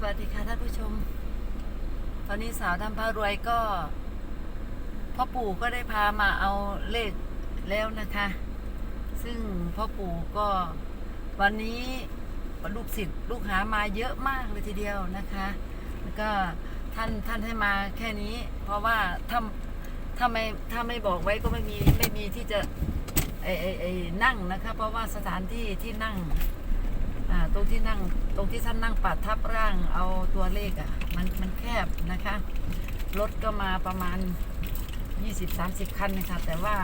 สวัสดีค่ะท่านผู้ชม ตอนนี้สาวทำพารวยก็พ่อปู่ก็ได้พามาเอาเลขแล้วนะคะ ซึ่งพ่อปู่ก็วันนี้ลูกศิษย์ลูกหามาเยอะมากเลยทีเดียวนะคะแล้วก็ท่านท่านให้มาแค่นี้ เพราะว่าถ้าถ้าไม่ถ้าไม่บอกไว้ก็ไม่มีไม่มีที่จะไอไอไอนั่งนะคะ เพราะว่าสถานที่ที่นั่ง อ่าตรงที่นั่งตรงที่ท่านนั่งปัดทับร่างเอาตัวเลขอะ่ะมันมันแคบนะคะรถก็มาประมาณ 20-30 คันนะคะแต่ว่า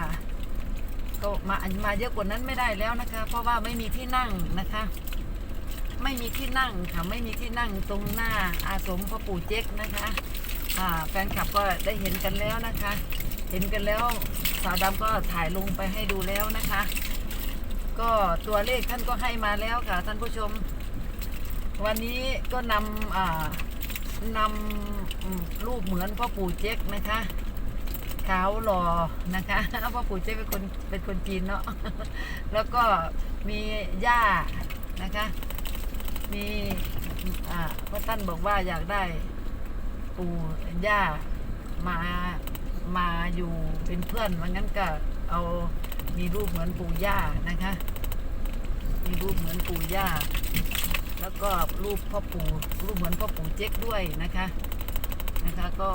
ก็มามาเยอะกว่านั้นไม่ได้แล้วนะคะ เพราะว่าไม่มีที่นั่งนะคะ ไม่มีที่นั่งค่ะไม่มีที่นั่งตรงหน้าอาสมพ่อปู่เจ๊กนะคะอ่าแฟนคลับก็ได้เห็นกันแล้วนะคะ เห็นกันแล้วสาวดำก็ถ่ายลงไปให้ดูแล้วนะคะ ก็ตัวเลขท่านก็ให้มาแล้วค่ะ ท่านผู้ชม วันนี้ก็นำอ่านำรูปเหมือนพ่อปู่เจ๊กนะคะขาวหล่อนะคะพ่อปู่เจ๊กเป็นคนเป็นคนจีนเนาะแล้วก็มีย่านะคะ มีอ่าพ่อท่านบอกว่าอยากได้ปู่ย่ามามาอยู่เป็นเพื่อนวันนั้นก็เอา มีรูปเหมือนปู่ย่านะคะ มีรูปเหมือนปู่ย่า แล้วก็รูปพ่อปู่รูปเหมือนพ่อปู่เจ๊กด้วยนะคะนะคะก็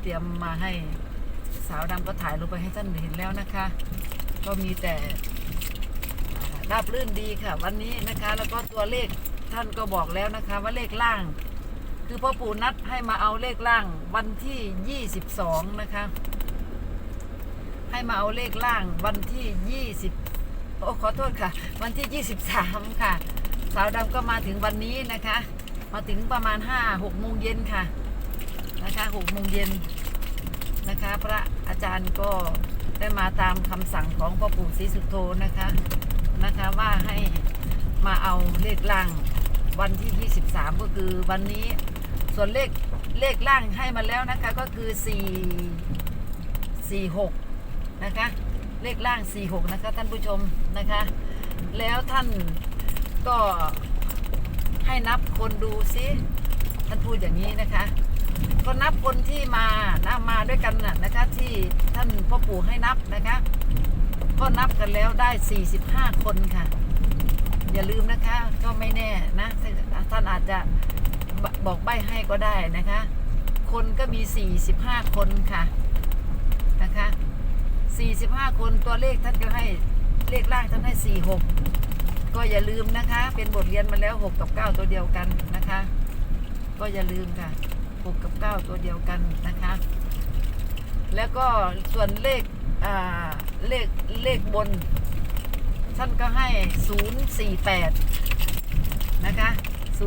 เตรียมมาให้สาวดำก็ถ่ายลงไปให้ท่านเห็นแล้วนะคะ ก็มีแต่ราบรื่นดีค่ะ วันนี้นะคะ แล้วก็ตัวเลขท่านก็บอกแล้วนะคะ ว่าเลขล่าง คือพ่อปู่นัดให้มาเอาเลขล่างวันที่ 22 นะคะ ให้มาเอาเลขล่างวันที่20โอ้ขอโทษค่ะ วันที่23ค่ะ สาวดำก็มาถึงวันนี้นะคะ มาถึงประมาณ5 6โมงเย็นค่ะนะคะ6โมงเย็นนะคะ พระอาจารย์ก็ได้มาตามคำสั่งของพ่อปู่ศรีสุโธนะคะนะคะว่าให้มาเอาเลขล่างวันที่ 23 ก็คือวันนี้ส่วนเลขเลขล่างให้มาแล้วนะคะก็คือ 4 46 นะคะ เลขล่าง 46 นะคะ ท่านผู้ชมนะคะ แล้วท่านก็ให้นับคนดูซิท่านพูดอย่างนี้นะคะ ก็นับคนที่มานะมาด้วยกันน่ะนะคะ ที่ท่านพ่อปู่ให้นับนะคะ ก็นับกันแล้วได้ 45 คนค่ะ อย่าลืมนะคะ ก็ไม่แน่นะท่านอาจจะบบอกใบให้ก็ได้นะคะ คนก็มี 45 คนค่ะนะคะ 45 คนตัวเลขท่านก็ให้เลขล่างท่านให้ 46 ก็อย่าลืมนะคะ เป็นบทเรียนมาแล้ว 6 กับ 9 ตัวเดียวกันนะคะ ก็อย่าลืมค่ะ 6 กับ 9 ตัวเดียวกันนะคะ แล้วก็ส่วนเลขอ่าเลขเลขบน ท่านก็ให้ 048 นะคะ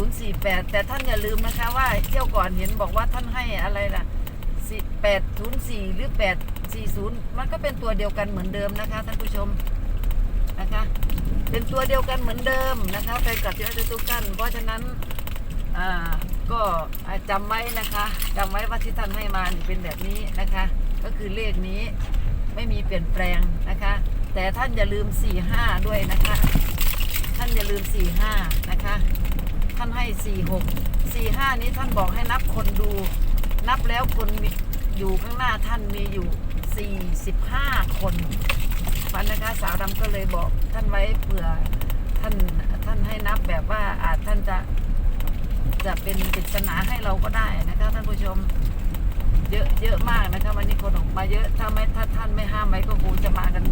048 แต่ท่านอย่าลืมนะคะว่าเที่ยวก่อนเห็นบอกว่าท่านให้อะไรล่ะ804 หรือ 40 มันก็เป็นตัวเดียวกันเหมือนเดิมนะคะท่านผู้ชมนะคะ เป็นตัวเดียวกันเหมือนเดิมนะคะไปกับที่ทุกท่านเพราะฉะนั้นอ่าก็จำไว้นะคะจำไว้ว่าที่ท่านให้มาเป็นแบบนี้นะคะ ก็คือเลขนี้ไม่มีเปลี่ยนแปลงนะคะ แต่ท่านอย่าลืม 45 ด้วยนะคะ ท่านอย่าลืม 45 นะคะ ท่านให้ 46 45 นี้ท่านบอกให้นับคนดู นับแล้วคนมี อยู่ข้างหน้าท่านมีอยู่ 45 คนฟันนะคะสาวดำก็เลยบอกท่านไว้เผื่อท่านท่านให้นับแบบว่าอาจท่านจะจะเป็นปริศนาให้เราก็ได้นะคะท่านผู้ชมเยอะเยอะมากนะคะวันนี้คนออกมาเยอะถ้าไม่ถ้าท่านไม่ห้ามไว้ก็คงจะมากัน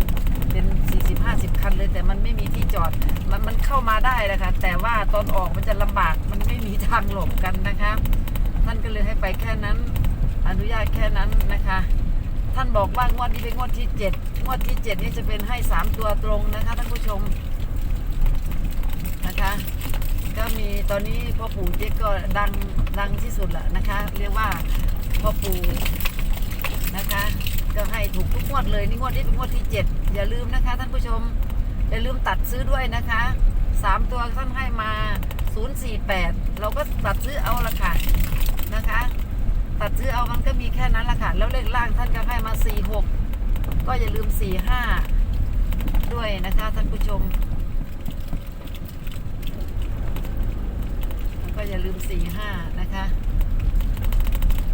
เป็น 40 50 คันเลย แต่มันไม่มีที่จอดมันมันเข้ามาได้นะคะแต่ว่าตอนออกมันจะลำบากมันไม่มีทางหลบกันนะคะ ท่านก็เลยให้ไปแค่นั้น อนุญาตแค่นั้นนะคะ ท่านบอกว่างวดนี้เป็นงวดที่เจ็ดงวดที่เจ็ดนี่จะเป็นให้สามตัวตรงนะคะท่านผู้ชมนะคะ ก็มีตอนนี้พ่อปู่เจ๊กก็ดังดังที่สุดแหละนะคะ เรียกว่าพ่อปู่นะคะ ก็ให้ถูกทุกงวดเลยนี่งวดนี้เป็นงวดที่เจ็ดอย่าลืมนะคะ ท่านผู้ชมอย่าลืมตัดซื้อด้วยนะคะสามตัวท่านให้มา 048 เราก็ตัดซื้อเอาละค่ะนะคะ ตัดซื้อเอามันก็มีแค่นั้นละค่ะ แล้วเลขล่างท่านก็ให้มา 46 ก็อย่าลืม 45 ด้วยนะคะท่านผู้ชม ก็อย่าลืมลืมสี่ห้านะคะ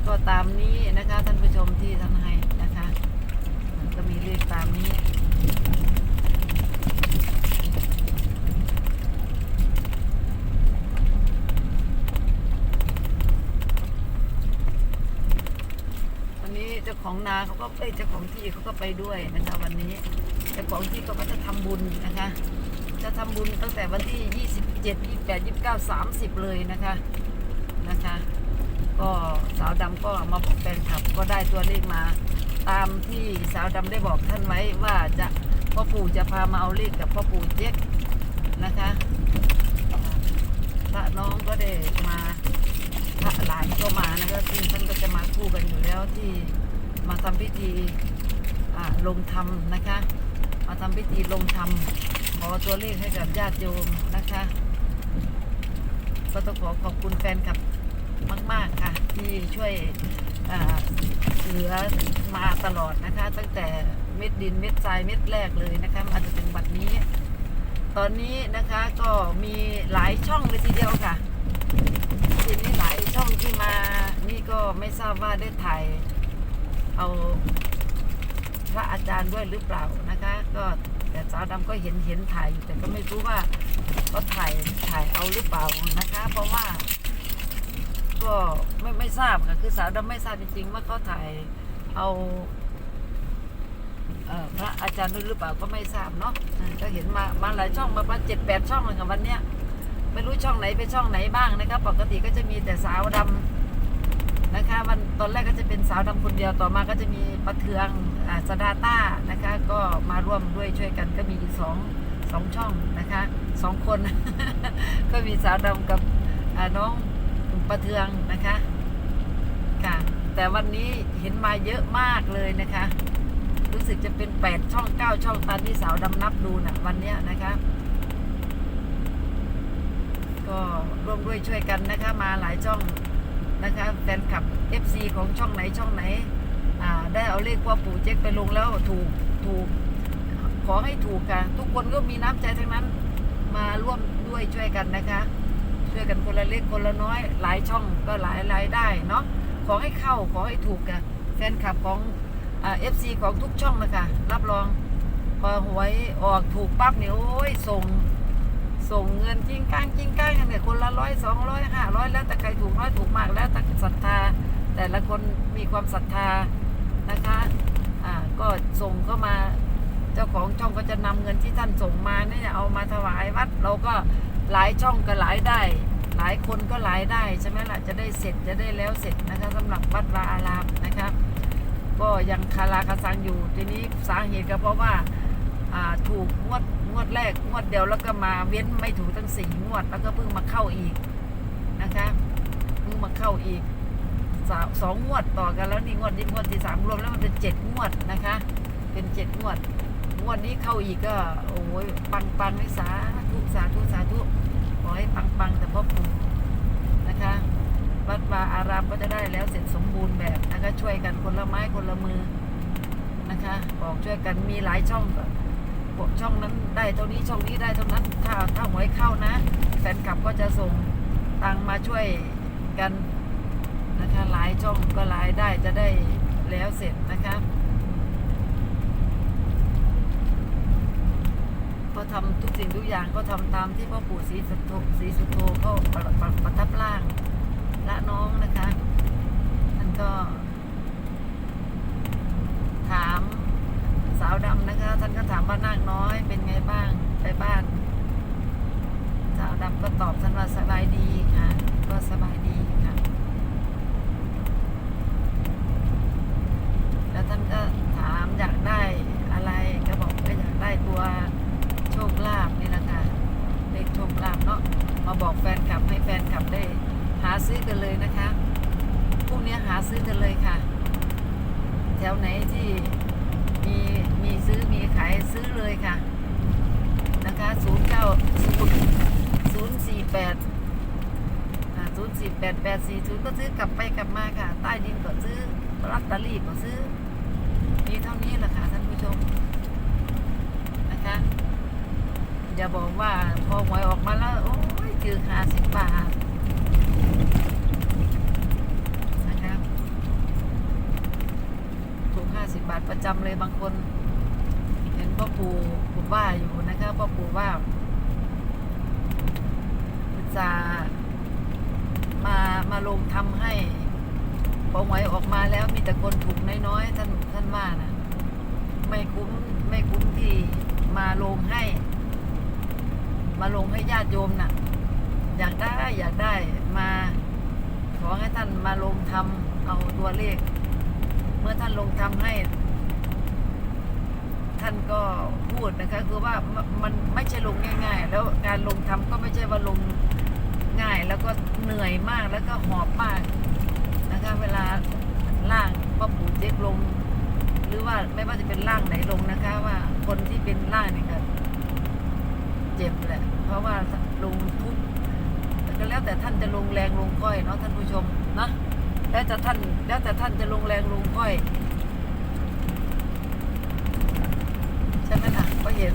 ก็ตามนี้นะคะท่านผู้ชมที่ท่านให้นะคะมันก็มีเลขตามนี้ วันนี้เจ้าของนา เขาก็เอ้ยเจ้าของที่เขาก็ไปด้วยนะคะวันนี้เจ้าของที่เขาก็จะทำบุญนะคะ จะทำบุญตั้งแต่วันที่ 27 28 29 30 เลยนะคะนะคะ ก็สาวดำก็มาบอกแฟนคลับก็ได้ตัวเลขมา ตามที่สาวดำได้บอกท่านไว้ว่าจะพ่อปู่จะพามาเอาเลขกับพ่อปู่เจ๊กนะคะพระน้องก็ได้มาพระหลานก็มานะคะซึ่งท่านก็จะมาคู่กันอยู่แล้วที่ มาทำพิธีลงธรรมนะคะ มาทำพิธีลงธรรมขอตัวเลขให้กับญาติโยมนะคะ ก็ต้องขอขอบคุณแฟนคลับมาก ๆ ค่ะ ที่ช่วยเหลือมาตลอดนะคะ ตั้งแต่เม็ดดินเม็ดทรายเม็ดแรกเลยนะคะมาจนถึงบัดนี้ ตอนนี้นะคะก็มีหลายช่องเลยทีเดียวค่ะทีนี้หลายช่องที่มานี่ก็ไม่ทราบว่าได้ถ่าย เอาพระอาจารย์ด้วยหรือเปล่านะคะ ก็แต่สาวดำก็เห็นเห็นถ่ายอยู่แต่ก็ไม่รู้ว่าก็ถ่ายถ่ายเอาหรือเปล่านะคะ เพราะว่า ก็ไม่ไม่ทราบค่ะคือสาวดำไม่ทราบจริงๆว่าเขาถ่ายเอาเออพระอาจารย์ด้วยหรือเปล่าก็ไม่ทราบเนาะก็เห็นมามาหลายช่องมาประมาณเจ็ดแปดช่องเลยค่ะวันเนี้ยไม่รู้ช่องไหนไปช่องไหนบ้างนะครับ ปกติก็จะมีแต่สาวดำ นะคะวันตอนแรกก็จะเป็นสาวดำคนเดียวต่อมาก็จะมีปะเทืองอาสดาต้านะคะ ก็มาร่วมด้วยช่วยกันก็มีสองสองช่องนะคะสองคน ก็มีสาวดำกับอ่าน้องปะเทืองนะคะค่ะแต่วันนี้เห็นมาเยอะมากเลยนะคะ รู้สึกจะเป็นแปดช่องเก้าช่องตามที่สาวดำนับดูนะวันเนี้ยนะคะก็ร่วมด้วยช่วยกันนะคะ มาหลายช่อง นะคะแฟนคลับ FC ของช่องไหนช่องไหนได้เอาเลขพ่อปู่เจ๊กไปลงแล้วถูกถูกขอให้ถูกค่ะทุกคนก็มีน้ำใจทั้งนั้นมาร่วมด้วยช่วยกันนะคะ ช่วยกันคนละเล็กคนละน้อย หลายช่องก็หลายรายได้เนาะขอให้เข้าขอให้ถูกค่ะแฟนคลับของเอ่า FC ของทุกช่องนะคะรับรองพอหวยออกถูกปั๊บเนี่ยโอ้ยส่ง ส่งเงินจริงก้างจริงก้างกันเนี่ยคนละร้อยสองร้อยห้าร้อยแล้วแต่ใครถูกน้อยถูกมากแล้วแต่ศรัทธา แต่ละคนมีความศรัทธานะคะอ่าก็ส่งเข้ามาเจ้าของช่องก็จะนำเงินที่ท่านส่งมาเนี่ยเอามาถวายวัด เราก็หลายช่องก็หลายได้ หลายคนก็หลายได้ใช่ไหมล่ะจะได้เสร็จจะได้แล้วเสร็จนะคะสำหรับวัดวาอารามนะคะก็ยังคาราคาซังอยู่ทีนี้สาเหตุก็เพราะว่าอ่า ถูกงวดงวดแรกงวดเดียวแล้วก็มาเว้นไม่ถูกทั้งสี่งวด แล้วก็เพิ่งมาเข้าอีกนะคะเพิ่งมาเข้าอีกสสองงวดต่อกันแล้วนี่งวดนี้งวดที่สามรวมแล้วมันเป็นเจ็ดงวดนะคะ เป็นเจ็ดงวดงวดนี้เข้าอีกก็โอ้ยปังปังให้สาธุสาธุสาธุขอให้ปังปังแต่พ่อปู่นะคะวัดวาอารามก็จะได้แล้วเสร็จสมบูรณ์แบบนะคะช่วยกันคนละไม้คนละมือนะคะ บอกช่วยกันมีหลายช่องก็บอก ช่องนั้นได้เท่านี้ช่องนี้ได้เท่านั้น ถ้าถ้าหวยเข้านะ แฟนคลับก็จะส่งตังมาช่วยกันนะคะหลายช่องก็หลายได้จะได้แล้วเสร็จนะคะก็ทำทุกสิ่งทุกอย่างก็ทำตามที่พ่อปู่ศรีสุโธศรีสุโธเขาประประประทับร่างละน้องนะคะท่านก็ ถาม สาวดำนะคะ ท่านก็ถามว่านาคน้อยเป็นไงบ้างไปบ้าน สาวดำก็ตอบท่านว่าสบายดีค่ะ ก็สบายดีค่ะ แล้วท่านก็ถามอยากได้อะไรก็บอกก็อยากได้ตัวโชคลาภนี่แหละคะเลขโชคลาภเนาะมาบอกแฟนคลับให้แฟนคลับได้หาซื้อกันเลยนะคะพรุ่งนี้หาซื้อกันเลยค่ะ แถวไหนที่ มีมีซื้อมีขายซื้อเลยค่ะ นะคะศูนย์เก้าศูนย์ศูนย์สี่แปดศูนย์สี่แปดแปดสี่ศูนย์ก็ซื้อกลับไปกลับมาค่ะ ใต้ดินก็ซื้อลอตเตอรี่ก็ซื้อ มีเท่านี้แหละค่ะท่านผู้ชมนะคะอย่าบอกว่าพอหวยออกมาแล้ว โอ้ยจือหาสิบบาท บาทประจำเลยบางคน เห็นพ่อปู่ปู่ว่าอยู่นะคะพ่อปู่ว่าจะมามาลงทำให้พอหวยออกมาแล้วมีแต่คนถูกน้อยๆท่านท่านว่านะไม่คุ้มไม่คุ้มที่มาลงให้ มาลงให้ญาติโยมน่ะ อยากได้อยากได้มาขอให้ท่านมาลงทำเอาตัวเลข เมื่อท่านลงทำให้ ท่านก็พูดนะคะ คือว่ามมันไม่ใช่ลงง่าย ๆ แล้วการลงทำก็ไม่ใช่ว่าลงง่าย แล้วก็เหนื่อยมากแล้วก็หอบมากนะคะ เวลาล่างพ่อปู่เจ๊กลง หรือว่าไม่ว่าจะเป็นร่างไหนลงนะคะ ว่าคนที่เป็นร่างเนี่ก็เจ็บแหละ เพราะว่าลงทุกแต่ก็แล้วแต่ท่านจะลงแรงลงก้อยเนาะท่านผู้ชมเนาะ แล้วแต่ท่าน แล้วแต่ท่านจะลงแรงลงก้อยใช่ไหมล่ะก็เห็น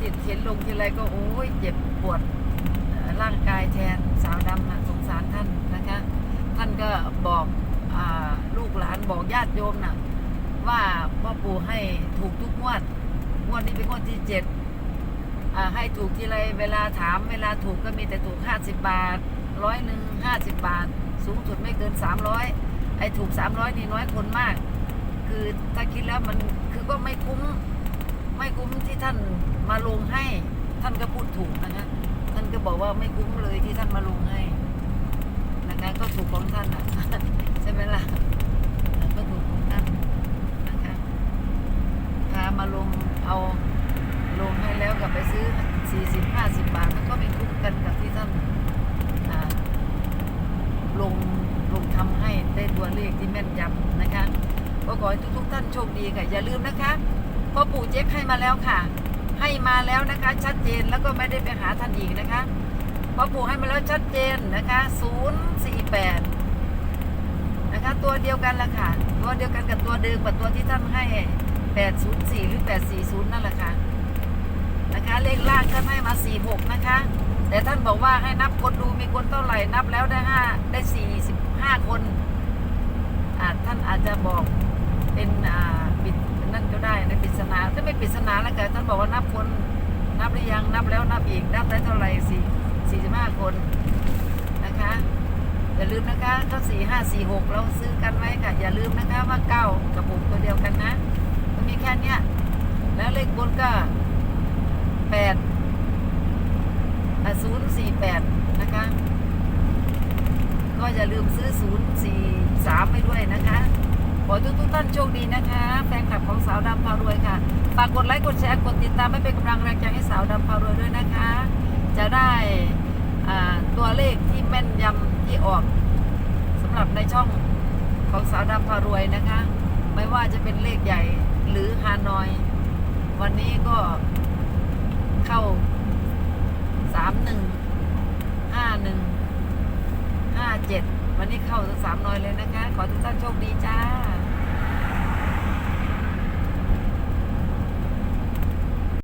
จิตเห็นลงทีไรก็โอ้ยเจ็บปวดร่างกายแทนสาวดำนะสงสารท่านนะคะ ท่านก็บอกอลูกหลานบอกญาติโยมนะว่าพ่อปู่ให้ถูกทุกงวดงวดนี้เป็นงวดที่เจ็ดให้ถูกทีไรเวลาถามเวลาถูกก็มีแต่ถูกห้าสิบบาทร้อยหนึ่งห้าสิบบาท สูงสุดไม่เกินสามร้อยไอ้ถูกสามร้อยนี่น้อยคนมาก คือถ้าคิดแล้วมันคือก็ไม่คุ้ม ไม่คุ้มที่ท่านมาลงให้ ท่านก็พูดถูกนะคะท่านก็บอกว่าไม่คุ้มเลยที่ท่านมาลงให้นะคะก็ถูกของท่านอะใช่ไหมล่ะก็ถูกของท่านนะคะพามาลงเอาลงให้แล้วกลับไปซื้อสี่สิบห้าสิบบาทมันก็ไมคุ้มกันกับที่ท่านอ่าลงลงทำให้ได้ตัวเลขที่แม่นยำนะคะ ก็ขอให้ทุกๆท่าน โชคดีค่ะอย่าลืมนะคะพ่อปู่เจ๊กให้มาแล้วค่ะ ให้มาแล้วนะคะ ชัดเจนแล้วก็ไม่ได้ไปหาท่านอีกนะคะพ่อปู่ให้มาแล้วชัดเจนนะคะ048นะคะ ตัวเดียวกันละค่ะ ตัวเดียวกันกับตัวเดิมกับตัวที่ท่านให้ 804 หรือ 840 นั่นแหละค่ะนะคะเลขล่างท่านให้มา 46 นะคะ แต่ท่านบอกว่าให้นับคนดูมีคนเท่าไหร่นับแล้วได้ 5 ได้ 45 คนอาจท่านอาจจะบอก เป็นอ่าปิดนั่นก็ได้ในปริศนาถ้าไม่ปริศนาแล้วกันท่านบอกว่านับคนนับหรือยังนับแล้วนับอีกนับได้เท่าไหร่สี่สี่สิบห้าคนนะคะอย่าลืมนะคะก็สี่ห้าสี่หกเราซื้อกันไว้ค่ะ อย่าลืมนะคะว่าเก้ากับหกตัวเดียวกันนะก็มีแค่เนี้ยแล้วเลขบนก็แปดศูนย์สี่แปดนะคะ ก็อย่าลืมซื้อ043ไปด้วยนะคะ ขอทุกทุกท่านโชคดีนะคะ แฟนคลับของสาวดำพารวยค่ะ ฝากกดไลค์กดแชร์กดติดตามไม่เป็นกำลังแรงใจให้สาวดำพารวยด้วยนะคะ จะได้ตัวเลขที่แม่นยำที่ออกสำหรับในช่องของสาวดำพารวยนะคะ ไม่ว่าจะเป็นเลขใหญ่หรือฮานอย วันนี้ก็เข้า31 51ห้าเจ็ดวันนี้เข้าสามน้อยเลยนะคะ ขอทุกท่านโชคดีจ้า